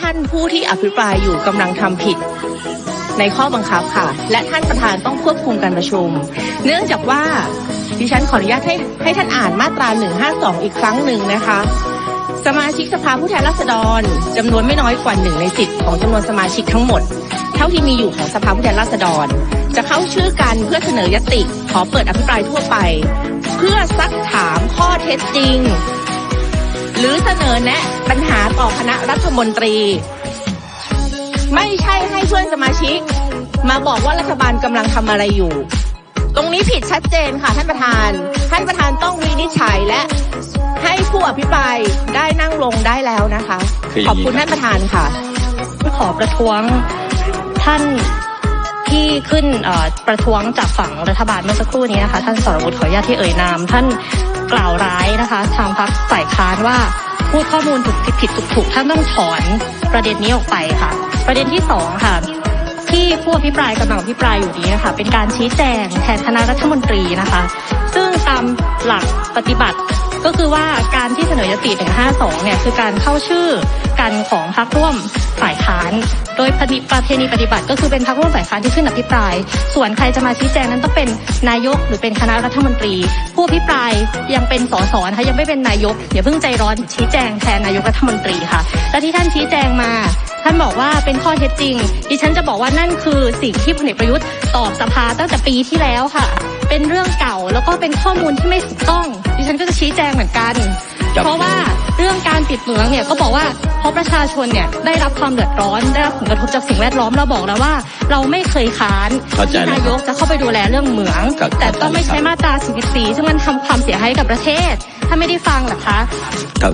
ท่านผู้ที่อภิปรายอยู่กำลังทำผิด ในข้อบังคับค่ะ และท่านประธานต้องควบคุมการประชุม เนื่องจากว่าดิฉันขออนุญาตให้ให้ท่านอ่านมาตรา 152 อีกครั้งหนึ่งนะคะ สมาชิกสภาผู้แทนราษฎรจำนวนไม่น้อยกว่าหนึ่งในสิบของจำนวนสมาชิกทั้งหมด เท่าที่มีอยู่ของสภาผู้แทนราษฎร จะเข้าชื่อกันเพื่อเสนอยติ ขอเปิดอภิปรายทั่วไป เพื่อซักถามข้อเท็จจริง หรือเสนอแนะปัญหาต่อคณะรัฐมนตรี ไม่ใช่ให้เพื่อนสมาชิก มาบอกว่ารัฐบาลกำลังทำอะไรอยู่ ตรงนี้ผิดชัดเจนค่ะท่านประธานท่านประธานต้องวินิจฉัยและให้ผู้อภิปรายได้นั่งลงได้แล้วนะคะคืออขย่าอบงนี้คุณท่านประธานค่ะขอประท้วงท่านที่ ขึ้นประท้วงจากฝั่งรัฐบาลเมื่อสักครู่นี้นะคะ ท่านสรวุฒิขออนุญาตที่เอ่ยนาม ท่านกล่าวร้ายนะคะ ทางพรรคฝ่ายค้านว่าพูดข้อมูลถูกผิดผิดถูกถูกท่านต้องถอนประเด็นนี้ออกไปค่ะ ประเด็นที่สองค่ะที่ผู้อภิปรายกำลังอภิปรายอยู่นี้นะคะเป็นการชี้แจงแทนคณะรัฐมนตรีนะคะ ซึ่งตามหลักปฏิบัติ ก็คือว่าการที่เสนอยติ152 เนี่ยคือการเข้าชื่อกันของพรรคร่วมฝ่ายค้าน โดยปฏิประเพณีปฏิบัติ ก็คือเป็นพรรคร่วมฝ่ายค้านที่ขึ้นอภิปราย ส่วนใครจะมาชี้แจงนั้นต้องเป็นนายกหรือเป็นคณะรัฐมนตรี ผู้อภิปรายยังเป็นสสนะคะยังไม่เป็นนายกอย่าเพิ่งใจร้อนชี้แจงแทนนายกรัฐมนตรีค่ะ และที่ท่านชี้แจงมาท่านบอกว่าเป็นข้อเท็จจริง ดิฉันจะบอกว่านั่นคือสิ่งที่พลเอกประยุทธ์ตอบสภาตั้งแต่ปีที่แล้วค่ะ เป็นเรื่องเก่าแล้วก็เป็นข้อมูลที่ไม่ถูกต้อง ฉันก็จะชี้แจงเหมือนกันครับเพราะว่าเรื่องการปิดเหมืองเนี่ยก็บอกว่าเพราะประชาชนเนี่ยได้รับความเดือดร้อนได้รับผลกระทบจากสิ่งแวดล้อมเราบอกแล้วว่า เราไม่เคยค้านเข้าใจที่แล้วนายกจะเข้าไปดูแลเรื่องเหมืองครับแต่ต้องไม่เข้าใจใช้แล้วครับมาตรา44ซึ่งมันทำความเสียหายให้กับประเทศถ้าไม่ได้ฟังเหรอคะ